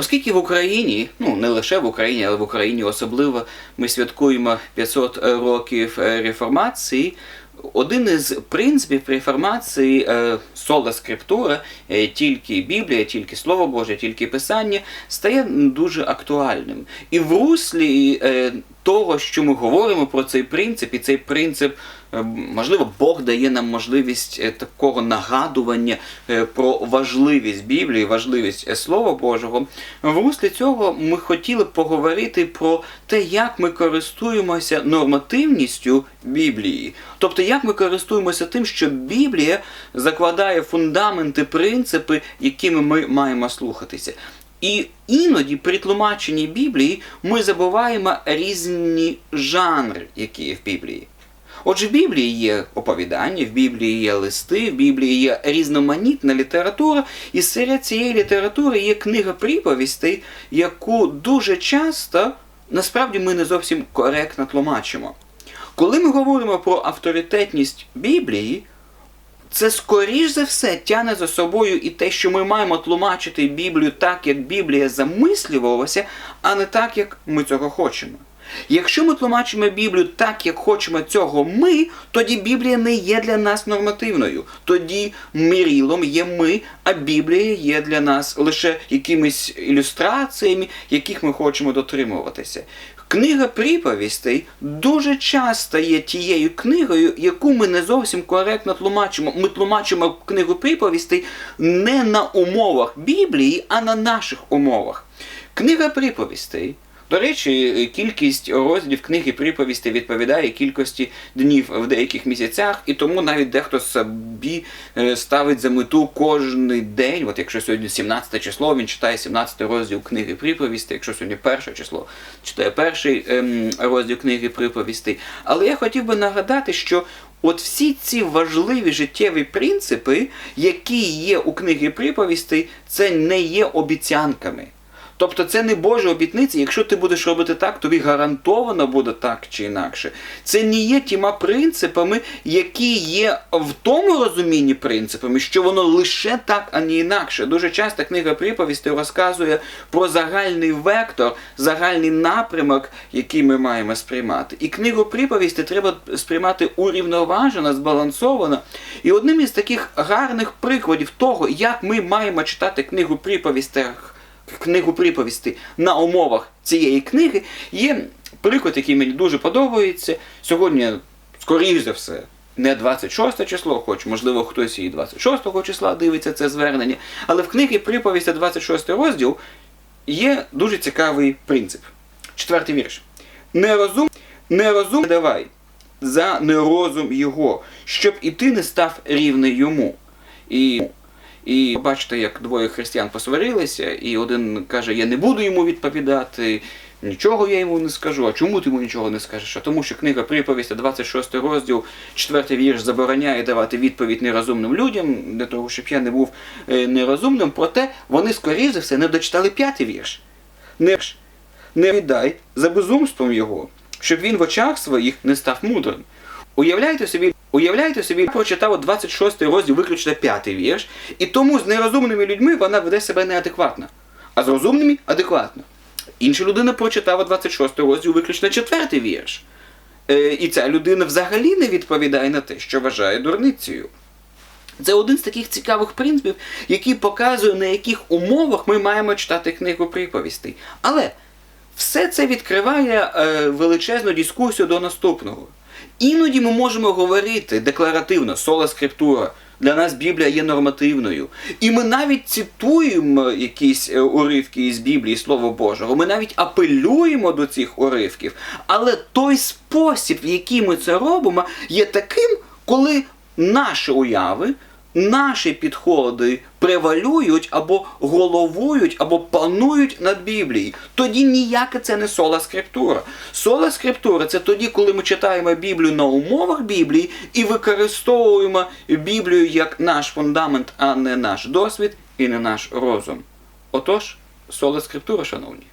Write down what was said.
Оскільки в Україні, ну не лише в Україні, але в Україні особливо ми святкуємо 500 років е, реформації. Один із принципів реформації е, сола скриптура, е, тільки Біблія, тільки Слово Боже, тільки Писання, стає дуже актуальним. І в руслі е, того, що ми говоримо про цей принцип, і цей принцип, е, можливо, Бог дає нам можливість е, такого нагадування е, про важливість Біблії, важливість Слова Божого. В руслі цього ми хотіли поговорити про те, як ми користуємося нормативністю Біблії. Тобто, як ми користуємося тим, що Біблія закладає фундаменти, принципи, якими ми маємо слухатися. І іноді при тлумаченні Біблії ми забуваємо різні жанри, які є в Біблії. Отже, в Біблії є оповідання, в Біблії є листи, в Біблії є різноманітна література, і серед цієї літератури є книга приповістей, яку дуже часто насправді ми не зовсім коректно тлумачимо. Коли ми говоримо про авторитетність Біблії, це скоріш за все тягне за собою і те, що ми маємо тлумачити Біблію так, як Біблія замислювалася, а не так, як ми цього хочемо. Якщо ми тлумачимо Біблію так, як хочемо цього ми, тоді Біблія не є для нас нормативною. Тоді мірілом є ми, а Біблія є для нас лише якимись ілюстраціями, яких ми хочемо дотримуватися. Книга приповістей дуже часто є тією книгою, яку ми не зовсім коректно тлумачимо. Ми тлумачимо книгу приповістей не на умовах Біблії, а на наших умовах. Книга приповістей. До речі, кількість розділів книги приповісти відповідає кількості днів в деяких місяцях, і тому навіть дехто собі е, ставить за мету кожний день. От якщо сьогодні 17 число, він читає 17 розділ книги приповісти, якщо сьогодні перше число, читає перший ем, розділ книги приповістей. Але я хотів би нагадати, що От всі ці важливі життєві принципи, які є у книгі приповістей, це не є обіцянками. Тобто це не Божі обітниці, якщо ти будеш робити так, тобі гарантовано буде так чи інакше. Це не є тіма принципами, які є в тому розумінні принципами, що воно лише так, а не інакше. Дуже часто книга приповісти розказує про загальний вектор, загальний напрямок, який ми маємо сприймати. І книгу приповісти треба сприймати урівноважено, збалансовано. І одним із таких гарних прикладів того, як ми маємо читати книгу книгу приповісти на умовах цієї книги, є приклад, який мені дуже подобається. Сьогодні, скоріш за все, не 26 число, хоч, можливо, хтось і 26 числа дивиться це звернення. Але в книгі приповісті 26 розділ є дуже цікавий принцип. Четвертий вірш. Нерозум, нерозум не давай за нерозум його, щоб і ти не став рівний йому. І і бачите, як двоє християн посварилися, і один каже, я не буду йому відповідати, нічого я йому не скажу. А чому ти йому нічого не скажеш? А тому що книга приповісті, 26 розділ, 4 вірш забороняє давати відповідь нерозумним людям, для того, щоб я не був е, нерозумним. Проте вони, скоріше за все, не дочитали п'ятий вірш. Не, не віддай за безумством його, щоб він в очах своїх не став мудрим. Уявляйте собі. Уявляєте собі, я прочитав 26 розділ, виключно 5 вірш, і тому з нерозумними людьми вона веде себе неадекватно, а з розумними адекватно. Інша людина прочитала 26 розділ, виключно 4 вірш. Е, і ця людина взагалі не відповідає на те, що вважає дурницею. Це один з таких цікавих принципів, який показує, на яких умовах ми маємо читати книгу приповістей. Але все це відкриває е, величезну дискусію до наступного. Іноді ми можемо говорити декларативно, сола скриптура. Для нас Біблія є нормативною. І ми навіть цитуємо якісь е, уривки із Біблії, Слово Божого. Ми навіть апелюємо до цих уривків. Але той спосіб, в який ми це робимо, є таким, коли наші уяви наші підходи превалюють або головують, або панують над Біблією. Тоді ніяке це не сола скриптура. Сола скриптура це тоді, коли ми читаємо Біблію на умовах Біблії і використовуємо Біблію як наш фундамент, а не наш досвід і не наш розум. Отож, сола скриптура, шановні.